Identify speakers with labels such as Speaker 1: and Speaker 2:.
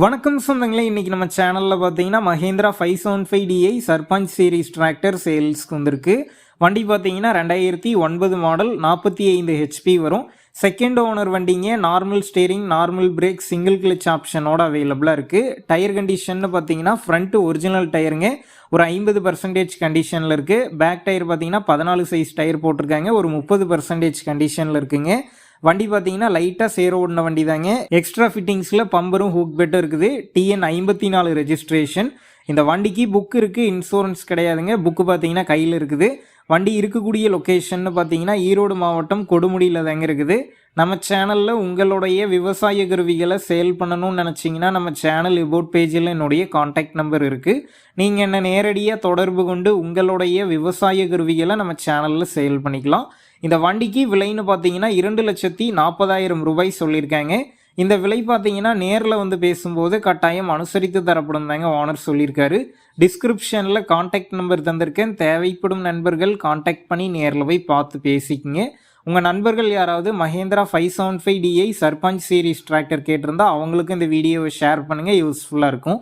Speaker 1: வணக்கம் சொந்தங்களே இன்றைக்கி நம்ம சேனலில் பார்த்தீங்கன்னா Mahindra five seven five DI Sarpanch series tractor சேல்ஸ்க்கு வந்திருக்கு. வண்டி பார்த்தீங்கன்னா ரெண்டாயிரத்தி ஒன்பது மாடல் நாற்பத்தி ஐந்து ஹெச்பி வரும். செகண்ட் ஓனர் வண்டிங்க normal steering normal brake single clutch ஆப்ஷனோட அவைலபிளாக இருக்குது டயர் கண்டிஷன்னு பார்த்தீங்கன்னா ஃப்ரண்ட்டு ஒரிஜினல் டயருங்க ஒரு ஐம்பது பர்சன்டேஜ் கண்டிஷனில் இருக்குது பேக் டயர் பார்த்தீங்கன்னா பதினாலு சைஸ் டயர் போட்டிருக்காங்க. ஒரு முப்பது பர்சன்டேஜ் கண்டிஷனில் இருக்குங்க. வண்டி பார்த்தீங்கன்னா லைட்டாக சேர ஓடின வண்டி தாங்க. எக்ஸ்ட்ரா ஃபிட்டிங்ஸில் பம்பரும் ஹூக் பெட்டும் இருக்குது. டிஎன் ஐம்பத்தி நாலு ரெஜிஸ்ட்ரேஷன் இந்த வண்டிக்கு புக் இருக்குது இன்சூரன்ஸ் கிடையாதுங்க. புக்கு பார்த்தீங்கன்னா கையில் இருக்குது. வண்டி இருக்கக்கூடிய லொக்கேஷன்னு பார்த்தீங்கன்னா ஈரோடு மாவட்டம் கொடுமுடியில் தாங்க இருக்குது. நம்ம சேனலில் உங்களுடைய விவசாய கருவிகளை சேல் பண்ணணும்னு நினச்சிங்கன்னா நம்ம சேனல் இபோட் பேஜில் என்னுடைய காண்டாக்ட் நம்பர் இருக்குது நீங்கள் என்ன நேரடியாக தொடர்பு கொண்டு உங்களுடைய விவசாய கருவிகளை நம்ம சேனலில் சேல் பண்ணிக்கலாம். இந்த வண்டிக்கு விலைன்னு பார்த்தீங்கன்னா இரண்டு லட்சத்தி நாற்பதாயிரம் ரூபாய் சொல்லியிருக்காங்க. இந்த விலை பார்த்தீங்கன்னா நேரில் வந்து பேசும்போது கட்டாயம் அனுசரித்து தரப்படும் தாங்க ஓனர் சொல்லியிருக்காரு. டிஸ்கிரிப்ஷனில் காண்டாக்ட் நம்பர் தந்திருக்கேன். தேவைப்படும் நண்பர்கள் காண்டாக்ட் பண்ணி நேரில் போய் பார்த்து பேசிக்கங்க. உங்கள் நண்பர்கள் யாராவது Mahindra five seven five DI Sarpanch series tractor கேட்டிருந்தா அவங்களுக்கும் இந்த வீடியோவை ஷேர் பண்ணுங்கள் யூஸ்ஃபுல்லாக இருக்கும்.